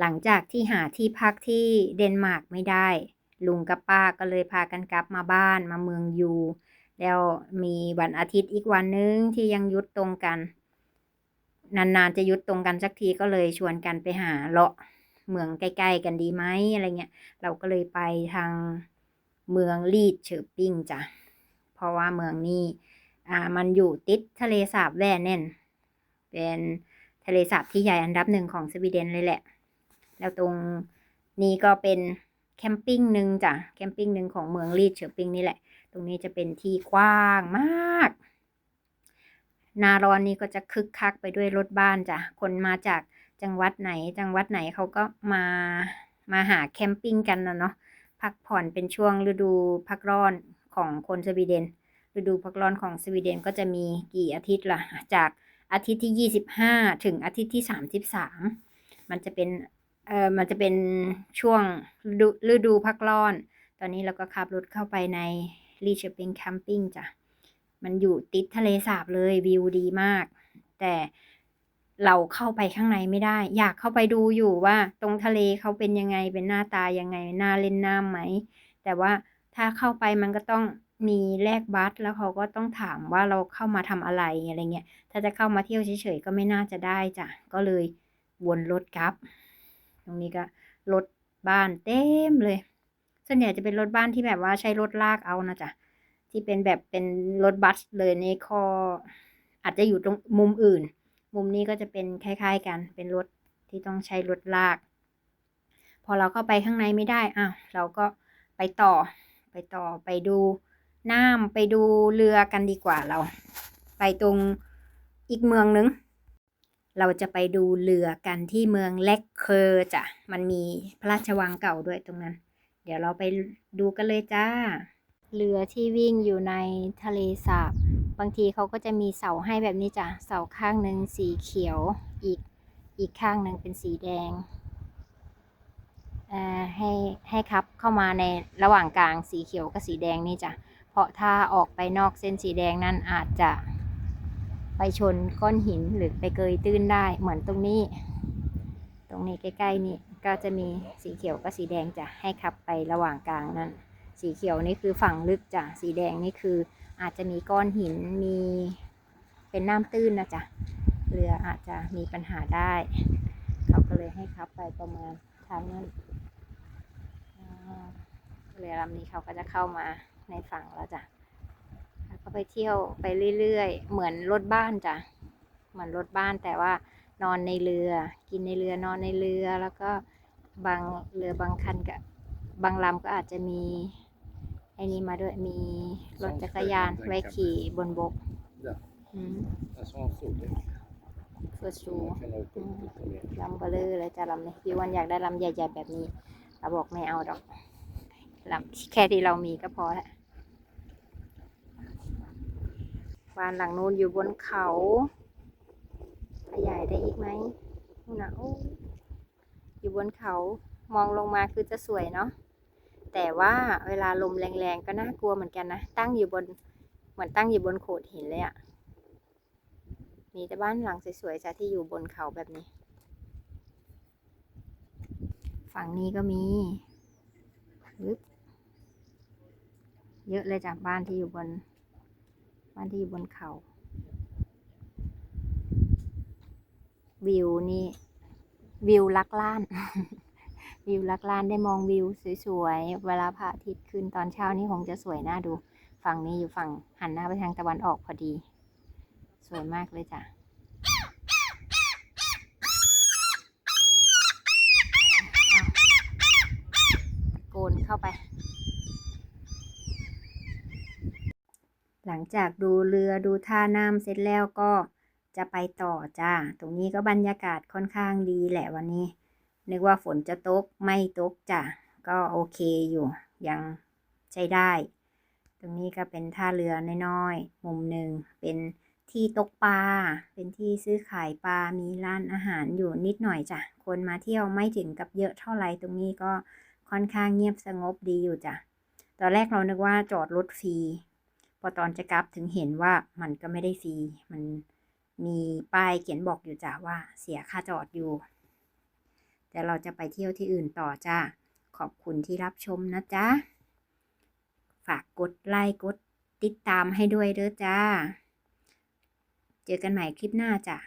หลังจากที่หาที่พักที่เดนมาร์กไม่ได้ ลุงกับป้าก็เลยพากันกลับมาบ้านมาเมืองยู แล้วมีวันอาทิตย์อีกวันนึงที่ยังยุดตรงกัน นานๆจะยุดตรงกันสักทีก็เลยชวนกันไปหาเลาะเมืองใกล้ๆกันดีไหมอะไรเงี้ย เราก็เลยไปทางเมืองลีดเฉอร์ปิ้งจ้ะ เพราะว่าเมืองนี้อ่ามันอยู่ติดทะเลสาบแว่เน่น เป็นทะเลสาบที่ใหญ่อันดับหนึ่งของสวีเดนเลยแหละ แล้วตรงนี้ก็เป็นแคมปิ้งหนึ่งจ้ะแคมปิ้งหนึ่งของเมืองลีดเฉอปิงนี่แหละ ตรงนี้จะเป็นที่กว้างมากนาร้อนนี้ก็จะคึกคักไปด้วยรถบ้านจ้ะ คนมาจากจังหวัดไหน จังหวัดไหนเขาก็มา มาหาแคมปิ้งกันนะเนาะ พักผ่อนเป็นช่วงฤดูพักร้อนของคนสวีเดน ฤดูพักร้อนของสวีเดนก็จะมีกี่อาทิตย์ล่ะ จากอาทิตย์ที่ 25 ถึงอาทิตย์ที่ 33 มันจะเป็น เออมันจะเป็นช่วงฤดูฤดูพักร้อน ตอนนี้เราก็ขับรถเข้าไปในรีเชปิงแคมปิ้งจ้ะ มันอยู่ติดทะเลสาบเลยวิวดีมาก แต่เราเข้าไปข้างในไม่ได้ อยากเข้าไปดูอยู่ว่า ตรงทะเลเขาเป็นยังไงเป็นหน้าตายังไงน่าเล่นน้ำไหม แต่ว่าถ้าเข้าไปมันก็ต้องมีแลกบัตรแล้วเขาก็ต้องถามว่าเราเข้ามาทำอะไรอะไรเงี้ยถ้าจะเข้ามาเที่ยวเฉยๆก็ไม่น่าจะได้จ้ะก็เลยวนรถกลับ ตรงนี้ก็รถบ้านเต็มเลย ส่วนใหญ่จะเป็นรถบ้านที่แบบว่าใช้รถลากเอานะจ๊ะ ที่เป็นแบบเป็นรถบัสเลยในคอ อาจจะอยู่ตรงมุมอื่น มุมนี้ก็จะเป็นคล้าย ๆ กัน เป็นรถที่ต้องใช้รถลาก พอเราเข้าไปข้างในไม่ได้ อ้าว เราก็ไปต่อ ไปต่อ ไปดูน้ำไปดูเรือกันดีกว่าเรา ไปตรงอีกเมืองนึง เราจะไปดูเรือกันที่เมืองเล็กเคอร์จ้ะ มันมีพระราชวังเก่าด้วยตรงนั้น เดี๋ยวเราไปดูกันเลยจ้า เรือที่วิ่งอยู่ในทะเลสาบ บางทีเขาก็จะมีเสาให้แบบนี้จ้ะ เสาข้างหนึ่งสีเขียว อีก อีกข้างหนึ่งเป็นสีแดงให้ให้ครับเข้ามาในระหว่างกลางสีเขียวกับสีแดงนี่จ้ะ เพราะถ้าออกไปนอกเส้นสีแดงนั่นอาจจะ ไปชนก้อนหินหรือไปเกยตื้นได้เหมือนตรงนี้ ตรงนี้ใกล้ๆนี่ก็จะมีสีเขียวกับสีแดงจะให้ขับไประหว่างกลางนั้น สีเขียวนี่คือฝั่งลึกจ้ะสีแดงนี่คืออาจจะมีก้อนหินมีเป็นน้ำตื้นนะจ๊ะเรืออาจจะมีปัญหาได้ เขาก็เลยให้ขับไปประมาณทางนั้นเรือลำนี้เขาก็จะเข้ามาในฝั่งแล้วจ้ะ ก็ไปเที่ยวไปเรื่อยๆ เหมือนรถบ้านจ้ะ เหมือนรถบ้านแต่ว่านอนในเรือ กินในเรือนอนในเรือ แล้วก็บางเรือบางคันกับบางลำก็อาจจะมีไอ้นี้มาด้วยมีรถจักรยานไว้ขี่บนบก Ja. อืม En sån storlek. เพื่อชู Man kan åka upp lite mer. ลำเบลอเลยจ้ะลำนี้พี่วันอยากได้ลำใหญ่ ๆ แบบนี้เราบอกไม่เอาดอกลำแค่ที่เรามีก็พอแล้ว บ้านหลังนู้นอยู่บนเขาขยายได้อีกไหมนู่นนะโอ้อยู่บนเขามองลงมาคือจะสวยเนาะแต่ว่าเวลาลมแรงๆก็น่ากลัวเหมือนกันนะตั้งอยู่บนเหมือนตั้งอยู่บนโขดหินเลยอะมีแต่บ้านหลังสวยๆจ้ะที่อยู่บนเขาแบบนี้ ฝั่งนี้ก็มีเยอะเลยจากบ้านที่อยู่บนานที่อยู่บนเขา วิวนี่ วิวลักล้าน วิวลักล้านได้มองวิวสวยๆ เวลาพระอาทิตย์ขึ้นตอนเช้านี่คงจะสวยน่าดู ฝั่งนี้อยู่ฝั่งหันหน้าไปทางตะวันออกพอดี สวยมากเลยจ้ะ โกนเข้าไป หลังจากดูเรือดูท่าน้ำเสร็จแล้วก็จะไปต่อจ้า ตรงนี้ก็บรรยากาศค่อนข้างดีแหละวันนี้ นึกว่าฝนจะตกไม่ตกจ้ะ ก็โอเคอยู่ ยังใช้ได้ ตรงนี้ก็เป็นท่าเรือน้อยๆ มุมหนึ่งเป็นที่ตกปลา เป็นที่ซื้อขายปลา มีร้านอาหารอยู่นิดหน่อยจ้ะ คนมาเที่ยวไม่ถึงกับเยอะเท่าไหร่ ตรงนี้ก็ค่อนข้างเงียบสงบดีอยู่จ้ะ ตอนแรกเรานึกว่าจอดรถฟรี พอตอนจะกลับถึงเห็นว่ามันก็ไม่ได้ฟรี มันมีป้ายเขียนบอกอยู่จ้ะว่าเสียค่าจอดอยู่ แต่เราจะไปเที่ยวที่อื่นต่อจ้า ขอบคุณที่รับชมนะจ๊ะ ฝากกดไลค์กดติดตามให้ด้วยเด้อจ้า เจอกันใหม่คลิปหน้าจ้ะ